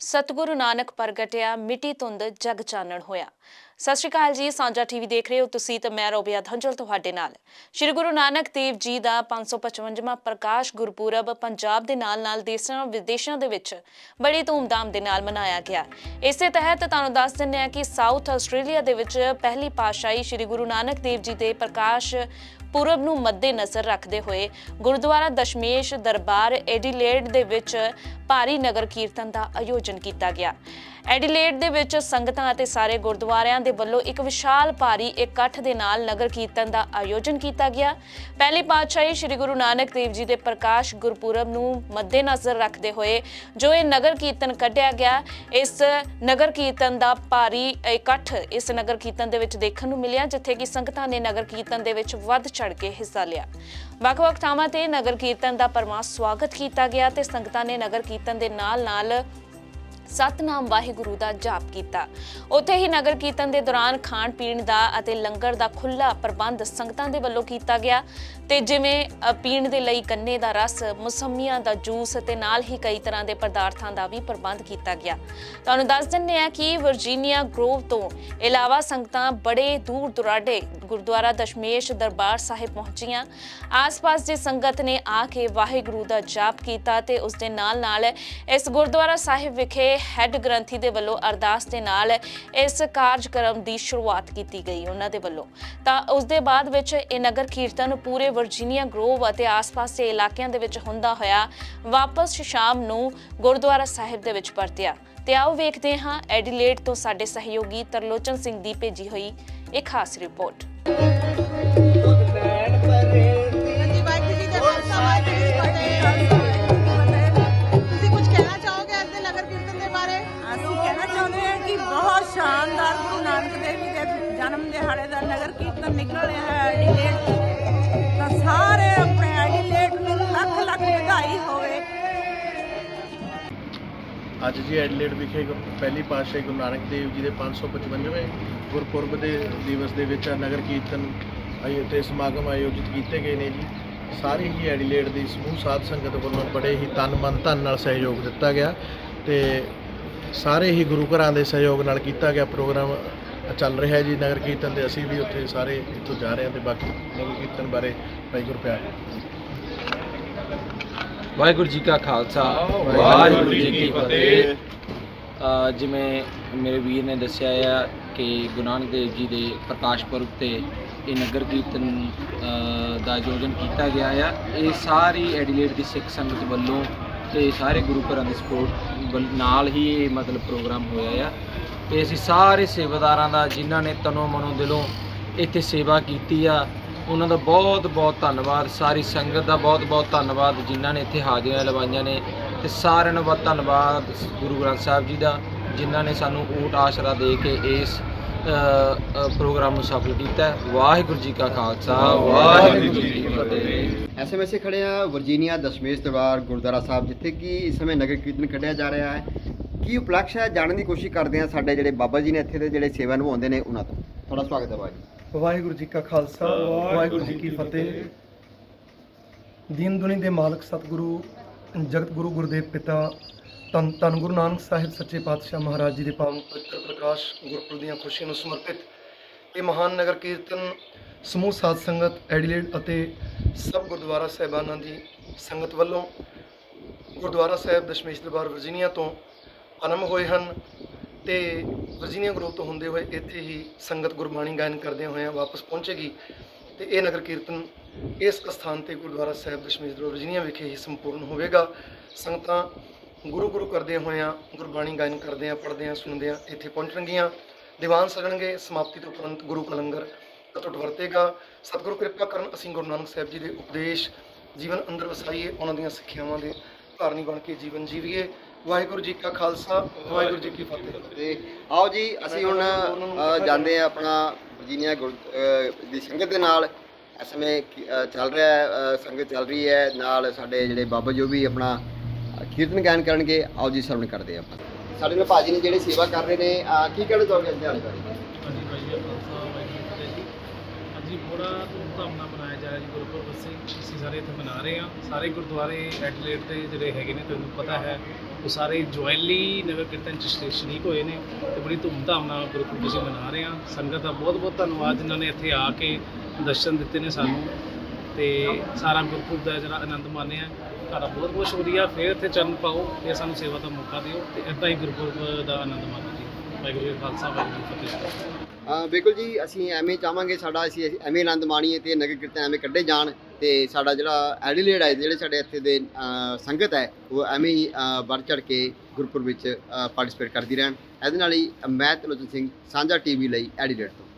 ਸਤਿਗੁਰੂ ਨਾਨਕ ਪ੍ਰਗਟਿਆ ਮਿੱਟੀ ਧੁੰਦ ਜਗ ਚਾਨਣ ਹੋਇਆ। ਸਤਿ ਸ਼੍ਰੀ ਅਕਾਲ ਜੀ, ਸਾਂਝਾ ਟੀਵੀ ਦੇਖ ਰਹੇ ਹੋ ਤੁਸੀਂ ਤੇ ਮੈਂ ਰੋਬਿਆ ਧੰਜਲ ਤੁਹਾਡੇ ਨਾਲ। ਸ਼੍ਰੀ ਗੁਰੂ ਨਾਨਕ ਦੇਵ ਜੀ ਦਾ 555ਵਾਂ ਪ੍ਰਕਾਸ਼ ਗੁਰਪੁਰਬ ਪੰਜਾਬ ਦੇ ਨਾਲ-ਨਾਲ ਦੇਸ਼ਾਂ, ਵਿਦੇਸ਼ਾਂ ਦੇ ਵਿੱਚ ਬੜੀ ਧੂਮਧਾਮ ਦੇ ਨਾਲ ਮਨਾਇਆ ਗਿਆ। ਇਸੇ ਤਹਿਤ ਤੁਹਾਨੂੰ ਦੱਸ ਦਿੰਦੇ ਹਾਂ ਕਿ ਸਾਊਥ ਆਸਟ੍ਰੇਲੀਆ ਦੇ ਵਿੱਚ ਪਹਿਲੀ ਪਾਤਸ਼ਾਹੀ ਸ਼੍ਰੀ ਗੁਰੂ ਨਾਨਕ ਦੇਵ ਜੀ ਦੇ ਪ੍ਰਕਾਸ਼ ਪੁਰਬ ਨੂੰ ਮੱਦੇ ਨਜ਼ਰ ਰੱਖਦੇ ਹੋਏ ਗੁਰਦੁਆਰਾ ਦਸ਼ਮੇਸ਼ ਦਰਬਾਰ ਐਡੀਲੇਡ ਦੇ ਵਿੱਚ ਭਾਰੀ ਨਗਰ ਕੀਰਤਨ ਦਾ ਆਯੋਜਨ ਕੀਤਾ ਗਿਆ। ਐਡੀਲੇਡ ਦੇ ਵਿੱਚ ਸੰਗਤਾਂ ਅਤੇ ਸਾਰੇ ਗੁਰਦੁਆਰਿਆਂ ਦੇ ਵੱਲੋਂ ਇੱਕ ਵਿਸ਼ਾਲ ਭਾਰੀ ਇਕੱਠ ਦੇ ਨਾਲ ਨਗਰ ਕੀਰਤਨ ਦਾ ਆਯੋਜਨ ਕੀਤਾ ਗਿਆ। ਪਹਿਲੀ ਪਾਤਸ਼ਾਹੀ ਸ੍ਰੀ ਗੁਰੂ ਨਾਨਕ ਦੇਵ ਜੀ ਦੇ ਪ੍ਰਕਾਸ਼ ਗੁਰਪੁਰਬ ਨੂੰ ਮੱਦੇ ਰੱਖਦੇ ਹੋਏ ਜੋ ਇਹ ਨਗਰ ਕੀਰਤਨ ਕੱਢਿਆ ਗਿਆ, ਇਸ ਨਗਰ ਕੀਰਤਨ ਦਾ ਭਾਰੀ ਇਕੱਠ ਇਸ ਨਗਰ ਕੀਰਤਨ ਦੇ ਵਿੱਚ ਦੇਖਣ ਨੂੰ ਮਿਲਿਆ, ਜਿੱਥੇ ਕਿ ਸੰਗਤਾਂ ਨੇ ਨਗਰ ਕੀਰਤਨ ਦੇ ਵਿੱਚ ਵੱਧ ਚੜ ਕੇ ਹਿੱਸਾ ਲਿਆ। ਵੱਖ-ਵੱਖ ਥਾਵਾਂ ਤੇ ਨਗਰ ਕੀਰਤਨ ਦਾ ਪਰਮਾ ਸਵਾਗਤ ਕੀਤਾ ਗਿਆ ਤੇ ਸੰਗਤਾਂ ਨੇ ਨਗਰ ਕੀਰਤਨ ਦੇ ਨਾਲ-ਨਾਲ ਸਤਨਾਮ ਵਾਹਿਗੁਰੂ ਦਾ ਜਾਪ ਕੀਤਾ। ਉੱਥੇ ਹੀ ਨਗਰ ਕੀਰਤਨ ਦੇ ਦੌਰਾਨ ਖਾਣ ਪੀਣ ਦਾ ਅਤੇ ਲੰਗਰ ਦਾ ਖੁੱਲਾ ਪ੍ਰਬੰਧ ਸੰਗਤਾਂ ਦੇ ਵੱਲੋਂ ਕੀਤਾ ਗਿਆ। ਤੇ ਜਿਵੇਂ ਪੀਣ ਦੇ ਲਈ ਕੰਨੇ ਦਾ ਰਸ, ਮੌਸਮੀਆਂ ਦਾ ਜੂਸ ਤੇ ਨਾਲ ਹੀ ਕਈ ਤਰ੍ਹਾਂ ਦੇ ਪਦਾਰਥਾਂ ਦਾ ਵੀ ਪ੍ਰਬੰਧ ਕੀਤਾ ਗਿਆ। ਤੁਹਾਨੂੰ ਦੱਸ ਦਿੰਦੇ ਆ ਕਿ ਵਰਜੀਨੀਆ ਗਰੋਵ ਤੋਂ ਇਲਾਵਾ ਸੰਗਤਾਂ ਬੜੇ ਦੂਰ ਦੁਰਾਡੇ ਗੁਰਦੁਆਰਾ ਦਸ਼ਮੇਸ਼ ਦਰਬਾਰ ਸਾਹਿਬ ਪਹੁੰਚੀਆਂ। ਆਸ-ਪਾਸ ਦੀ ਸੰਗਤ ਨੇ ਆ ਕੇ ਵਾਹਿਗੁਰੂ ਦਾ ਜਾਪ ਕੀਤਾ ਤੇ ਉਸ ਦੇ ਨਾਲ-ਨਾਲ ਇਸ ਗੁਰਦੁਆਰਾ ਸਾਹਿਬ ਵਿਖੇ ਹੈੱਡ ਗ੍ਰੰਥੀ ਦੇ ਵੱਲੋਂ ਅਰਦਾਸ ਦੇ ਨਾਲ ਇਸ ਕਾਰਜਕ੍ਰਮ ਦੀ ਸ਼ੁਰੂਆਤ ਕੀਤੀ ਗਈ ਉਹਨਾਂ ਦੇ ਵੱਲੋਂ। ਤਾਂ ਉਸ ਦੇ ਬਾਅਦ ਵਿੱਚ ਇਹ ਨਗਰ ਕੀਰਤਨ ਪੂਰੇ ਵਰਜੀਨੀਆ ਗਰੋਵ ਅਤੇ ਆਸ-ਪਾਸ ਦੇ ਇਲਾਕਿਆਂ ਦੇ ਵਿੱਚ ਹੁੰਦਾ ਹੋਇਆ ਵਾਪਸ ਸ਼ਾਮ ਨੂੰ ਗੁਰਦੁਆਰਾ ਸਾਹਿਬ ਦੇ ਵਿੱਚ ਪਰਤਿਆ। ਤੇ ਆਓ ਵੇਖਦੇ ਹਾਂ, ਐਡੀਲੇਡ ਤੋਂ ਸਾਡੇ ਸਹਿਯੋਗੀ ਤਰਲੋਚਨ ਸਿੰਘ ਦੀ ਭੇਜੀ ਹੋਈ ਇੱਕ ਖਾਸ ਰਿਪੋਰਟ। ਨਗਰ ਕੀਰਤਨ ਨਿਕਲ ਰਿਹਾ ਹੈ ਐਡੀਲੇਟ ਤਾਂ। ਸਾਰੇ ਆਪਣੇ ਐਡੀਲੇਟ ਨੂੰ ਲੱਖ ਲੱਖ ਵਧਾਈ ਹੋਵੇ। ਅੱਜ ਜੀ ਐਡੀਲੇਟ ਵਿਖੇ ਪਹਿਲੀ ਪਾਤਸ਼ਾਹੀ ਗੁਰੂ ਨਾਨਕ ਦੇਵ ਜੀ ਦੇ 555ਵੇਂ ਗੁਰਪੁਰਬ ਦੇ ਦਿਵਸ ਦੇ ਵਿੱਚ ਨਗਰ ਕੀਰਤਨ ਆਯੋ- ਤੇ ਸਮਾਗਮ ਆਯੋਜਿਤ ਕੀਤੇ ਗਏ ਨੇ ਜੀ। ਸਾਰੇ ਹੀ ਐਡੀਲੇਟ ਦੀ ਸਮੂਹ ਸਾਧ ਸੰਗਤ ਵੱਲੋਂ ਬੜੇ ਹੀ ਤਨ ਮਨ ਧਨ ਨਾਲ ਸਹਿਯੋਗ ਦਿੱਤਾ ਗਿਆ ਤੇ ਸਾਰੇ ਹੀ ਗੁਰੂ ਘਰਾਂ ਦੇ ਸਹਿਯੋਗ ਨਾਲ ਕੀਤਾ ਗਿਆ ਪ੍ਰੋਗਰਾਮ ਚੱਲ ਰਿਹਾ ਜੀ ਨਗਰ ਕੀਰਤਨ ਤੇ ਅਸੀਂ ਵੀ ਉੱਥੇ ਸਾਰੇ ਇੱਥੋਂ ਜਾ ਰਹੇ ਹਾਂ ਤੇ ਬਾਕੀ ਨਗਰ ਕੀਰਤਨ ਬਾਰੇ ਭਾਈ ਗੁਰਪਿਆਰ। ਵਾਹਿਗੁਰੂ ਜੀ ਕਾ ਖਾਲਸਾ ਵਾਹਿਗੁਰੂ ਜੀ ਕੀ ਫਤਿਹ। ਅ, ਜਿਵੇਂ ਮੇਰੇ ਵੀਰ ਨੇ ਦੱਸਿਆ ਆ ਕਿ ਗੁਰੂ ਨਾਨਕ ਦੇਵ ਜੀ ਦੇ ਪ੍ਰਕਾਸ਼ ਪੁਰਬ ਤੇ ਇਹ ਨਗਰ ਕੀਰਤਨ ਅ, ਦਾ ਆਯੋਜਨ ਕੀਤਾ ਗਿਆ ਆ। ਇਹ ਸਾਰੀ ਐਡੀਲੇਡ ਦੀ ਸਿੱਖ ਸੰਗਤ ਵੱਲੋਂ ਤੇ ਸਾਰੇ ਗੁਰੂ ਘਰਾਂ ਦੇ ਸਪੋਰਟ ਨਾਲ ਹੀ ਇਹ ਮਤਲਬ ਪ੍ਰੋਗਰਾਮ ਹੋਇਆ ਆ। ਤੇ ਅਸੀਂ ਸਾਰੇ ਸੇਵਾਦਾਰਾਂ ਦਾ, ਜਿਨ੍ਹਾਂ ਨੇ ਤਨੋ ਮਨੋ ਦਿਲੋਂ ਇੱਥੇ ਸੇਵਾ ਕੀਤੀ ਆ, ਉਹਨਾਂ ਦਾ ਬਹੁਤ ਬਹੁਤ ਧੰਨਵਾਦ। ਸਾਰੀ ਸੰਗਤ ਦਾ ਬਹੁਤ ਬਹੁਤ ਧੰਨਵਾਦ, ਜਿਨ੍ਹਾਂ ਨੇ ਇੱਥੇ ਹਾਜ਼ਰੀਆਂ ਲਵਾਈਆਂ ਨੇ। ਤੇ ਸਾਰਿਆਂ ਨੂੰ ਬਹੁਤ ਧੰਨਵਾਦ ਗੁਰੂ ਗ੍ਰੰਥ ਸਾਹਿਬ ਜੀ ਦਾ, ਜਿਨ੍ਹਾਂ ਨੇ ਸਾਨੂੰ ਊਟ ਆਸਰਾ ਦੇ ਕੇ ਇਸ ਪ੍ਰੋਗਰਾਮ ਨੂੰ ਸਫਲ ਕੀਤਾ। ਵਾਹਿਗੁਰੂ ਜੀ ਕਾ ਖਾਲਸਾ ਵਾਹਿਗੁਰੂ ਜੀ ਕੀ ਫਤਿਹ। ਐਸਐਮਐਸ ਖੜੇ ਆ ਵਰਜੀਨੀਆ ਦਸ਼ਮੇਸ਼ ਦਰਬਾਰ ਗੁਰਦੁਆਰਾ ਸਾਹਿਬ ਜਿੱਥੇ ਕਿ ਇਸ ਸਮੇਂ ਨਗਰ ਕੀਰਤਨ ਕੱਢਿਆ ਜਾ ਰਿਹਾ ਹੈ। ਕੀ ਉਪਲਕਸ਼ ਹੈ? ਜਾਣਨ ਦੀ ਕੋਸ਼ਿਸ਼ ਕਰਦੇ ਆ ਸਾਡੇ ਜਿਹੜੇ ਬਾਬਾ ਜੀ ਨੇ ਇੱਥੇ ਦੇ ਜਿਹੜੇ ਸੇਵਾ ਨਿਭਾਉਂਦੇ ਨੇ ਉਹਨਾਂ ਤੋਂ। ਤੁਹਾਡਾ ਸਵਾਗਤ ਹੈ ਬਾਬਾ ਜੀ। ਵਾਹਿਗੁਰੂ ਜੀ ਕਾ ਖਾਲਸਾ ਵਾਹਿਗੁਰੂ ਜੀ ਕੀ ਫਤਿਹ। ਦੀਨ ਦੁਨੀ ਦੇ ਮਾਲਕ ਸਤਿਗੁਰੂ ਜਗਤ ਗੁਰੂ ਗੁਰਦੇਵ ਪਿਤਾ, ਧੰਨ ਧੰਨ ਗੁਰੂ ਨਾਨਕ ਸਾਹਿਬ ਸੱਚੇ ਪਾਤਸ਼ਾਹ ਮਹਾਰਾਜ ਜੀ ਦੇ ਪਾਵਨ ਪਵਿੱਤਰ ਪ੍ਰਕਾਸ਼ ਗੁਰਪੁਰਬ ਦੀਆਂ ਖੁਸ਼ੀਆਂ ਨੂੰ ਸਮਰਪਿਤ ਇਹ ਮਹਾਨ ਨਗਰ ਕੀਰਤਨ, ਸਮੂਹ ਸਾਧ ਸੰਗਤ, ਐਡੀਲੇਡ ਅਤੇ ਸਭ ਗੁਰਦੁਆਰਾ ਸਾਹਿਬਾਨਾਂ ਦੀ ਸੰਗਤ ਵੱਲੋਂ ਗੁਰਦੁਆਰਾ ਸਾਹਿਬ ਦਸ਼ਮੇਸ਼ ਦਰਬਾਰ ਵਰਜੀਨੀਆ ਤੋਂ ਆਰੰਭ ਹੋਏ ਹਨ ਤੇ ਵਰਜੀਨੀਆ ਗਰੁੱਪ ਤੋਂ ਹੁੰਦੇ ਹੋਏ ਇੱਥੇ ਹੀ ਸੰਗਤ ਗੁਰਬਾਣੀ ਗਾਇਨ ਕਰਦੇ ਹੋਏ ਵਾਪਸ ਪਹੁੰਚੇਗੀ ਤੇ ਇਹ ਨਗਰ ਕੀਰਤਨ ਇਸ ਸਥਾਨ ਤੇ ਗੁਰਦੁਆਰਾ ਸਾਹਿਬ ਦਸ਼ਮੇਸ਼ ਦਰਬਾਰ ਵਿਖੇ ਹੀ ਸੰਪੂਰਨ ਹੋਵੇਗਾ। ਸੰਗਤਾਂ ਗੁਰੂ ਗੁਰੂ ਕਰਦੇ ਹੋਇਆਂ ਗੁਰਬਾਣੀ ਗਾਇਨ ਕਰਦੇ ਆ ਪੜ੍ਹਦੇ ਆ ਸੁਣਦੇ ਆ ਇੱਥੇ ਪਹੁੰਚਣਗੀਆਂ ਦੀਵਾਨ ਸਜਣਗੇ ਸਮਾਪਤੀ ਤੋਂ ਉਪਰੰਤ ਗੁਰੂ ਕਲੰਗਰ ਲੰਗਰ ਵਰਤੇਗਾ। ਸਤਿਗੁਰੂ ਕਿਰਪਾ ਕਰਨ ਅਸੀਂ ਗੁਰੂ ਨਾਨਕ ਸਾਹਿਬ ਜੀ ਦੇ ਉਪਦੇਸ਼, ਜੀਵਨ ਅੰਦਰ ਵਸਾਈਏ, ਉਹਨਾਂ ਦੀਆਂ ਸਿੱਖਿਆਵਾਂ ਦੇ ਧਾਰਨੀ ਬਣ ਕੇ ਜੀਵਨ ਜੀਵੀਏ। ਵਾਹਿਗੁਰੂ ਜੀ ਕਾ ਖਾਲਸਾ, ਵਾਹਿਗੁਰੂ ਜੀ ਕੀ ਫਤਿਹ। ਤੇ ਆਓ ਜੀ, ਅਸੀਂ ਹੁਣ ਜਾਂਦੇ ਆ ਆਪਣਾ ਵਰਜੀਨੀਆ ਦੀ ਸੰਗਤ ਦੇ ਨਾਲ। ਇਸ ਸਮੇਂ ਚੱਲ ਰਿਹਾ ਹੈ ਸੰਗਤ ਚੱਲ ਰਹੀ ਹੈ, ਨਾਲ ਸਾਡੇ ਜਿਹੜੇ ਬਾਬਾ ਜੋ ਵੀ ਆਪਣਾ ਕੀਰਤਨ ਗਾਇਨ ਕਰਨਗੇ, ਆਓ ਜੀ ਸਰਵਣ ਕਰਦੇ ਆ ਆਪਾਂ ਸਾਡੇ ਨਾਲ ਭਾਜੀ ਨੇ ਜਿਹੜੇ ਸੇਵਾ ਕਰ ਰਹੇ ਨੇ ਕੀ ਕਹਿਣਾ ਚਾਹੋਗੇ ਇਸ ਜਾਣਕਾਰੀ ਹਾਂਜੀ ਭਾਈ ਜੀ ਆਪਣਾ ਸਾਹਿਬ ਜੀ ਕੀ ਫਤਿਹ ਜੀ। ਹਾਂਜੀ ਬੜਾ ਧੂਮਧਾਮ ਨਾਲ ਮਨਾਇਆ ਜਾ ਰਿਹਾ ਜੀ, ਗੁਰਪੁਰਬ ਅਸੀਂ ਅਸੀਂ ਸਾਰੇ ਇੱਥੇ ਮਨਾ ਰਹੇ ਹਾਂ। ਸਾਰੇ ਗੁਰਦੁਆਰੇ ਐਡਲੇਟ ਦੇ ਜਿਹੜੇ ਹੈਗੇ ਨੇ, ਤੁਹਾਨੂੰ ਪਤਾ ਹੈ, ਉਹ ਸਾਰੇ ਜੁਆਇਨਲੀ ਨਗਰ ਕੀਰਤਨ ਚ ਸ਼ਰੀਕ ਹੋਏ ਨੇ ਤੇ ਬੜੀ ਧੂਮਧਾਮ ਨਾਲ ਗੁਰਪੁਰਬ ਅਸੀਂ ਮਨਾ ਰਹੇ ਹਾਂ। ਸੰਗਤ ਦਾ ਬਹੁਤ ਬਹੁਤ ਧੰਨਵਾਦ, ਜਿਨ੍ਹਾਂ ਨੇ ਇੱਥੇ ਆ ਕੇ ਦਰਸ਼ਨ ਦਿੱਤੇ ਨੇ ਸਾਨੂੰ ਤੇ ਸਾਰਾ ਗੁਰਪੁਰਬ ਦਾ ਜਿਹੜਾ ਆਨੰਦ ਮਾਣਿਆ। ਤੁਹਾਡਾ ਬਹੁਤ ਬਹੁਤ ਸ਼ੁਕਰੀਆ। ਫਿਰ ਇੱਥੇ ਚਰਨ ਪਾਓ, ਫਿਰ ਸਾਨੂੰ ਸੇਵਾ ਦਾ ਮੌਕਾ ਦਿਓ ਤੇ ਇੱਦਾਂ ਹੀ ਗੁਰਪੁਰਬ ਦਾ ਆਨੰਦ ਮਾਣੋ ਜੀ। ਵਾਹਿਗੁਰੂ ਜੀ ਖਾਲਸਾ, ਵਾਹਿਗੁਰੂ ਜੀ ਕੀ ਫਤਿਹ। ਬਿਲਕੁਲ ਜੀ ਅਸੀਂ ਐਵੇਂ ਚਾਹਾਂਗੇ ਸਾਡਾ ਅਸੀਂ ਐਵੇਂ ਆਨੰਦ ਮਾਣੀਏ ਤੇ ਨਗਰ ਕੀਰਤਨ ਐਵੇਂ ਕੱਢੇ ਜਾਣ ਤੇ ਸਾਡਾ ਜਿਹੜਾ ਐਡੀਲੇਡ ਹੈ ਜਿਹੜੇ ਸਾਡੇ ਇੱਥੇ ਦੇ ਸੰਗਤ ਹੈ ਉਹ ਐਵੇਂ ਹੀ ਅ, ਵੱਧ ਚੜ ਕੇ ਗੁਰਪੁਰ ਵਿੱਚ ਪਾਰਟਿਸਿਪੇਟ ਕਰਦੀ ਰਹਿਣ। ਇਹਦੇ ਨਾਲ ਹੀ ਮੈਂ ਤਲੋਚਨ ਸਿੰਘ ਸਾਂਝਾ ਟੀਵੀ ਲਈ ਐਡੀਲੇਡ ਤੋਂ।